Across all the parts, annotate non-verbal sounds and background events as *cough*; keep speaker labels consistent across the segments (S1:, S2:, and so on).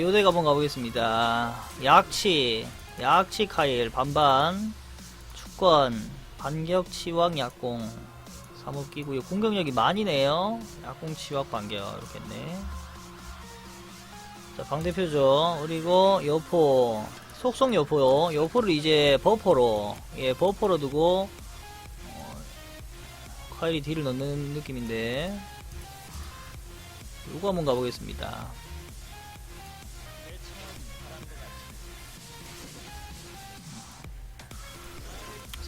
S1: 요대 한번 가보겠습니다. 약치, 약치 카일, 반반, 축권, 반격, 치왕, 약공. 3업 끼고요. 공격력이 많이 네요. 약공, 치왕, 반격. 이렇게 했네. 자, 방대표죠. 그리고 여포. 속성 여포요. 여포를 이제 버퍼로, 예, 버퍼로 두고, 어, 카일이 딜을 넣는 느낌인데, 요거 한번 가보겠습니다.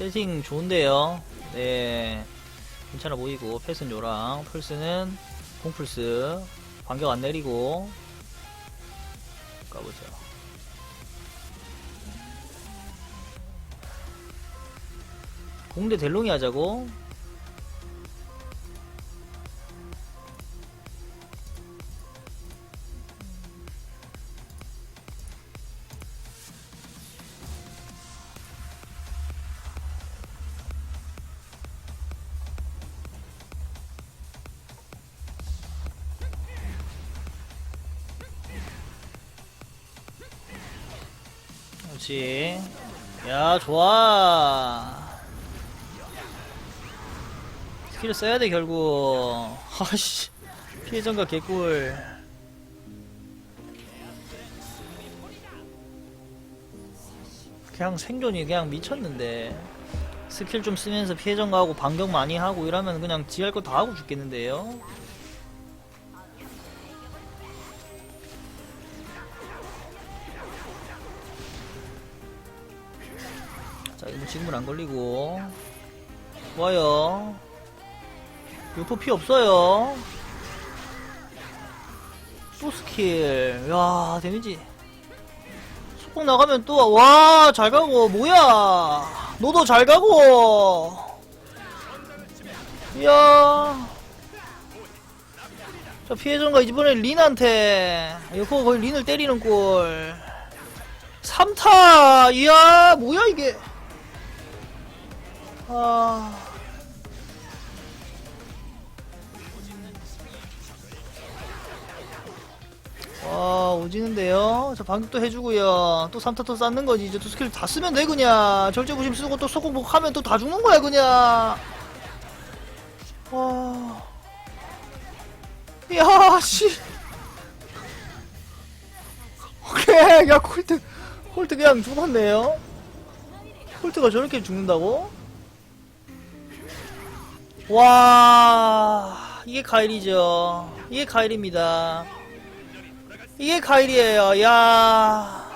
S1: 세팅 좋은데요. 네. 괜찮아 보이고, 패스는 요랑, 풀스는 공풀스. 반격 안 내리고, 가보죠. 공대 델롱이 하자고? 그렇지. 야, 좋아. 스킬을 써야 돼, 결국. 아씨. 피해 전가 개꿀. 그냥 생존이 그냥 미쳤는데. 스킬 좀 쓰면서 피해 전가 하고 반격 많이 하고 이러면 그냥 지할 거 다 하고 죽겠는데요? 지금은 안 걸리고. 좋아요. 유포 피 없어요. 또 스킬. 야, 데미지. 속공 나가면 또, 와, 잘 가고. 뭐야. 너도 잘 가고. 이야. 자, 피해전가 이번에 린한테. 유포가 거의 린을 때리는 꼴. 3타! 이야, 뭐야, 이게. 아. 와, 오지는데요? 자, 방격도 해주고요. 또 3타 또 쌓는 거지. 이제 또 스킬 다 쓰면 돼, 그냥. 절제 부심 쓰고 또 속공복 하면 또 다 죽는 거야, 그냥. 와. 야, 씨. 오케이. 야, 콜트. 콜트 그냥 죽었네요. 콜트가 저렇게 죽는다고? 와 이게 카일이죠. 이게 카일입니다. 이게 카일이에요. 야.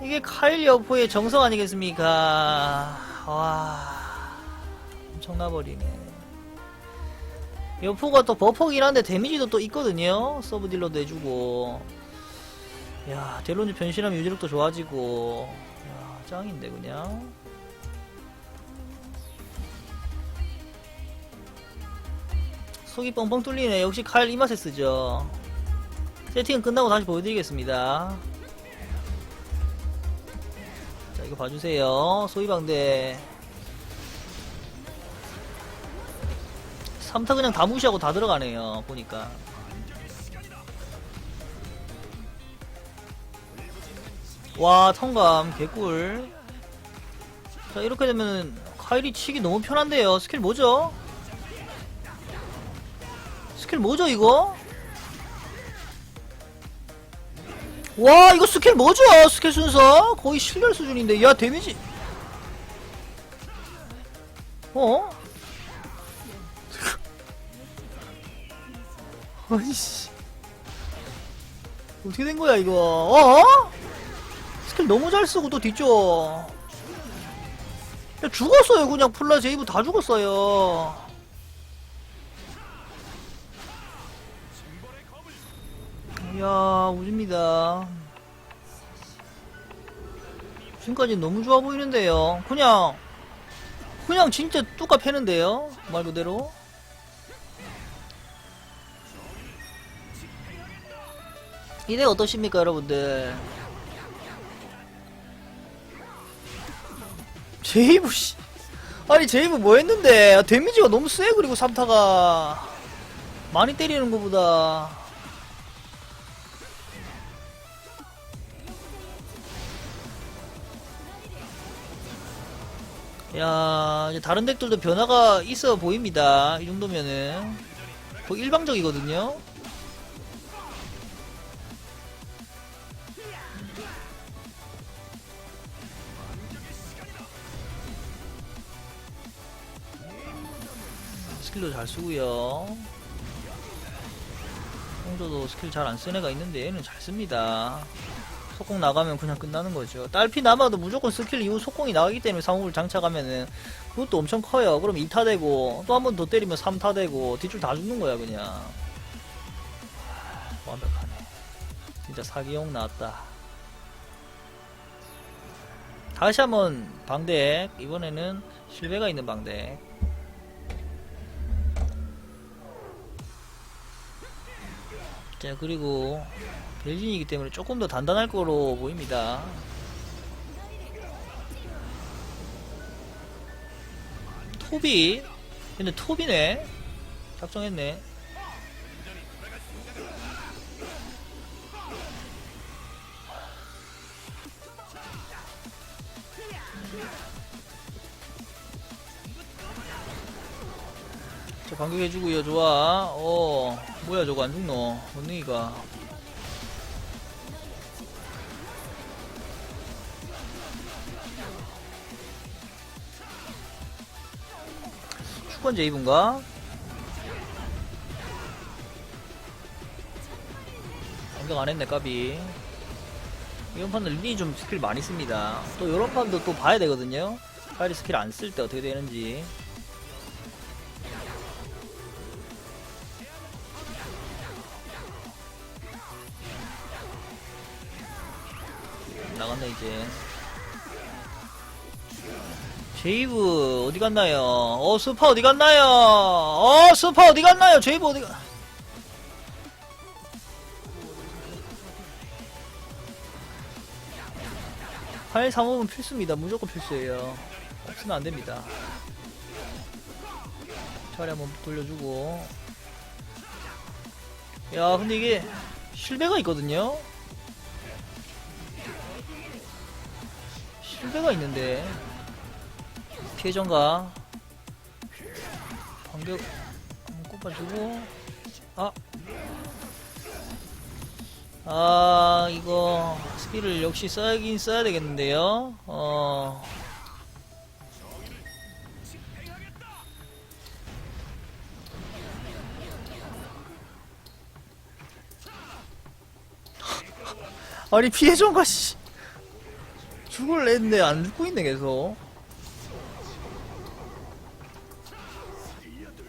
S1: 이게 카일 여포의 정성 아니겠습니까? 와 엄청나버리네. 여포가 또 버퍼긴 한데 데미지도 또 있거든요. 서브 딜러도 해주고. 야 델론즈 변신하면 유지력도 좋아지고. 야 짱인데 그냥 속이 뻥뻥 뚫리네. 역시 칼 이 맛에 쓰죠. 세팅은 끝나고 다시 보여드리겠습니다. 자, 이거 봐주세요. 소위방대. 3타 그냥 다 무시하고 다 들어가네요. 보니까. 와, 통감. 개꿀. 자, 이렇게 되면 카일이 치기 너무 편한데요. 스킬 뭐죠? 스킬 뭐죠 이거? 와 이거 스킬 뭐죠? 스킬 순서? 거의 실력 수준인데. 야 데미지. 어? *laughs* 아이씨. 어떻게 된 거야 이거? 어? 스킬 너무 잘 쓰고 또 뒤쪽 야 죽었어요 그냥. 플라 제이브 다 죽었어요 이야 우집니다. 지금까지 너무 좋아 보이는데요. 그냥 그냥 진짜 뚜까 패는데요? 말 그대로? 이대 어떠십니까 여러분들? 제이브 씨. 아니 제이브 뭐 했는데? 아, 데미지가 너무 세 그리고 3타가. 많이 때리는 것보다 야, 이제 다른 덱들도 변화가 있어 보입니다. 이 정도면은. 거의 일방적이거든요. 스킬도 잘 쓰고요. 홍조도 스킬 잘 안 쓰는 애가 있는데 얘는 잘 씁니다. 속공 나가면 그냥 끝나는 거죠. 딸피 남아도 무조건 스킬 이후 속공이 나가기 때문에 상호를 장착하면은 그것도 엄청 커요. 그럼 2타 되고 또 한 번 더 때리면 3타 되고 뒷줄 다 죽는 거야 그냥. 하, 완벽하네. 진짜 사기용 나왔다. 다시 한번 방덱 이번에는 실베가 있는 방덱. 자 그리고 벨진이기 때문에 조금 더 단단할 거로 보입니다. 토비. 근데 토비네. 작정했네. 자 반격해주고요. 좋아. 어 뭐야 저거 안 죽노? 원능이가 축권 제이브인가? 반격 안 했네 까비. 이번 판은 린이 좀 스킬 많이 씁니다. 또 이런 판도 또 봐야 되거든요. 파이리 스킬 안 쓸 때 어떻게 되는지. 나갔네 이제 제이브 어디 갔나요? 어 스파 어디 갔나요? 어 스파 어디 갔나요? 제이브 어디 가? 파일 3호은 필수입니다. 무조건 필수예요. 없으면 안 됩니다. 차례 한번 돌려주고. 야, 근데 이게 실배가 있거든요. 실배가 있는데 피해 전가 반격 한번 꼽아주고. 아. 아 이거 스킬을 역시 써야긴 써야 되겠는데요. 어. *laughs* 아니 피해 전가 씨. 죽을 냈는데 안 죽고 있네 계속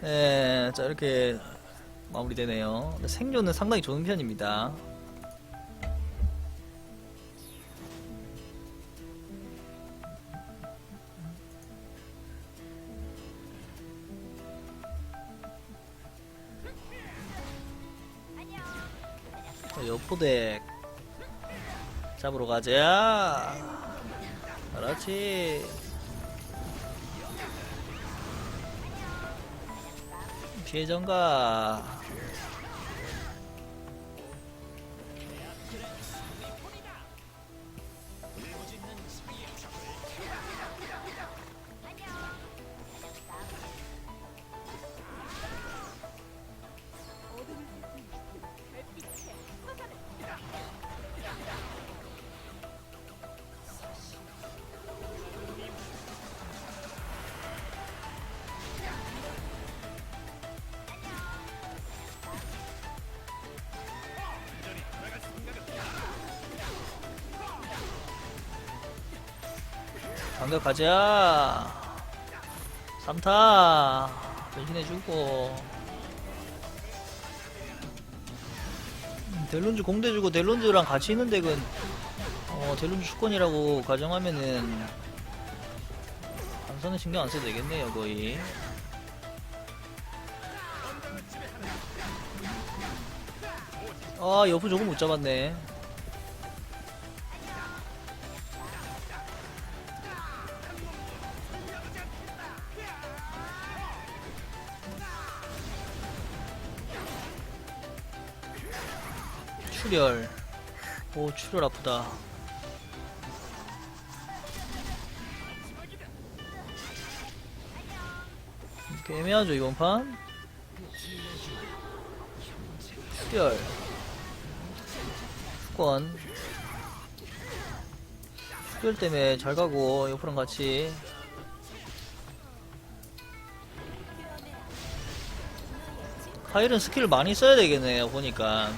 S1: 네, 자 이렇게 마무리되네요. 생존은 상당히 좋은 편입니다. 자, 여포덱 잡으러 가자. 그렇지 피해전가 반격 가자. 3타. 변신해주고. 음, 델론즈 공대주고 델론즈랑 같이 있는 덱은 어, 델론즈 축권이라고 가정하면은 감사는 신경 안 써도 되겠네요 거의. 아 여부 조금 못 잡았네 출혈. 오 출혈 아프다. 꽤 애매하죠 이번 판? 수열 수권 수열 때문에 잘 가고 옆으로는 같이. 카일은 스킬을 많이 써야 되겠네요 보니까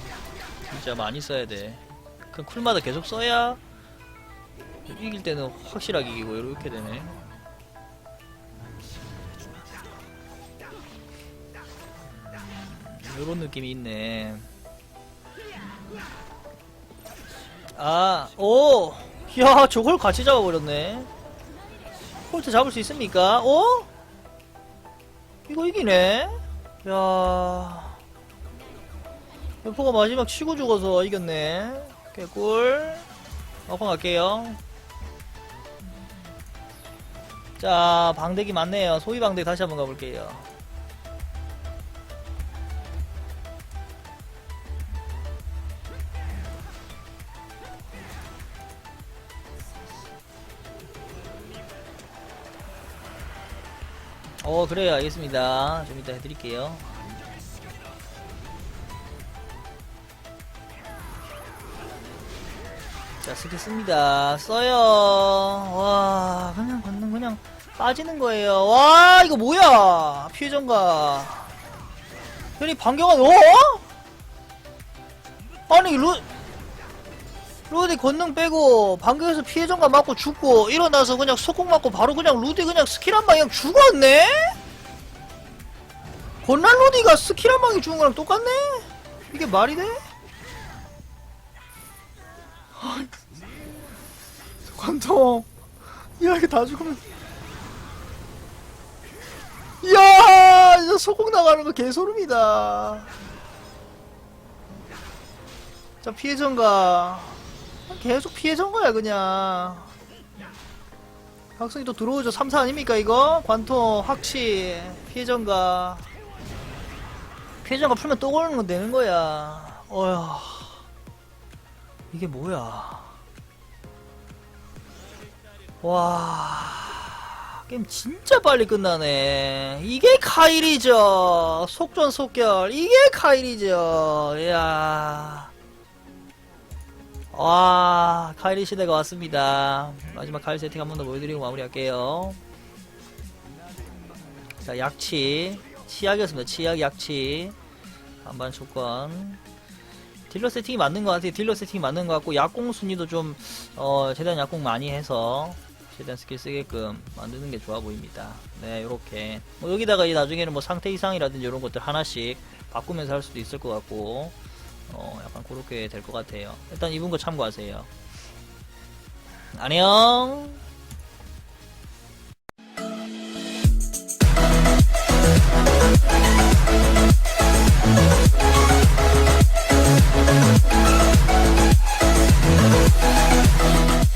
S1: 진짜 많이 써야 돼 그 쿨마다 계속 써야 이길 때는 확실하게 이기고 이렇게 되네 요런 느낌이 있네 아, 오! 야, 저걸 같이 잡아버렸네. 홀트 잡을 수 있습니까? 어? 이거 이기네? 야 여포가 마지막 치고 죽어서 이겼네. 개꿀. 어퍼 갈게요. 자, 방대기 많네요. 소위 방대기 다시 한번 가볼게요. 어 그래요 알겠습니다 좀 이따 해드릴게요 자 씁니다 써요 와 그냥 받는 그냥 빠지는 거예요 와 이거 뭐야 피해전가 괜히 반격한 어? 아니 루 루디 권능 빼고 반격에서 피해전가 맞고 죽고 일어나서 그냥 속공 맞고 바로 그냥 루디 그냥 스킬 한 방에 그냥 죽었네? 권난 루디가 스킬 한 방에 죽은 거랑 똑같네? 이게 말이 돼? 관통. 야 이게 다 죽으면. 이야 이거 소공 나가는 거 개소름이다. 자 피해 전가. 계속 피해 전 거야 그냥. 학생이 또 들어오죠. 3사 아닙니까 이거? 관통 확치 피해 전가. 피해 전가 풀면 또 걸는 건 되는 거야. 어휴. 이게 뭐야 와 게임 진짜 빨리 끝나네. 이게 카일이죠. 속전속결. 이게 카일이죠. 이야. 와 카이리 시대가 왔습니다. 마지막 카일 세팅 한 번 더 보여드리고 마무리할게요. 자 약치. 치약이었습니다. 치약 약치. 반반 조건. 딜러 세팅이 맞는 것 같아요. 딜러 세팅이 맞는 것 같고 약공 순위도 좀 어, 최대한 약공 많이 해서 최대한 스킬 쓰게끔 만드는 게 좋아 보입니다 네 요렇게 뭐 여기다가 이 나중에는 뭐 상태 이상이라든지 이런 것들 하나씩 바꾸면서 할 수도 있을 것 같고 어, 약간 그렇게 될 것 같아요. 일단 이분 거 참고하세요. 안녕!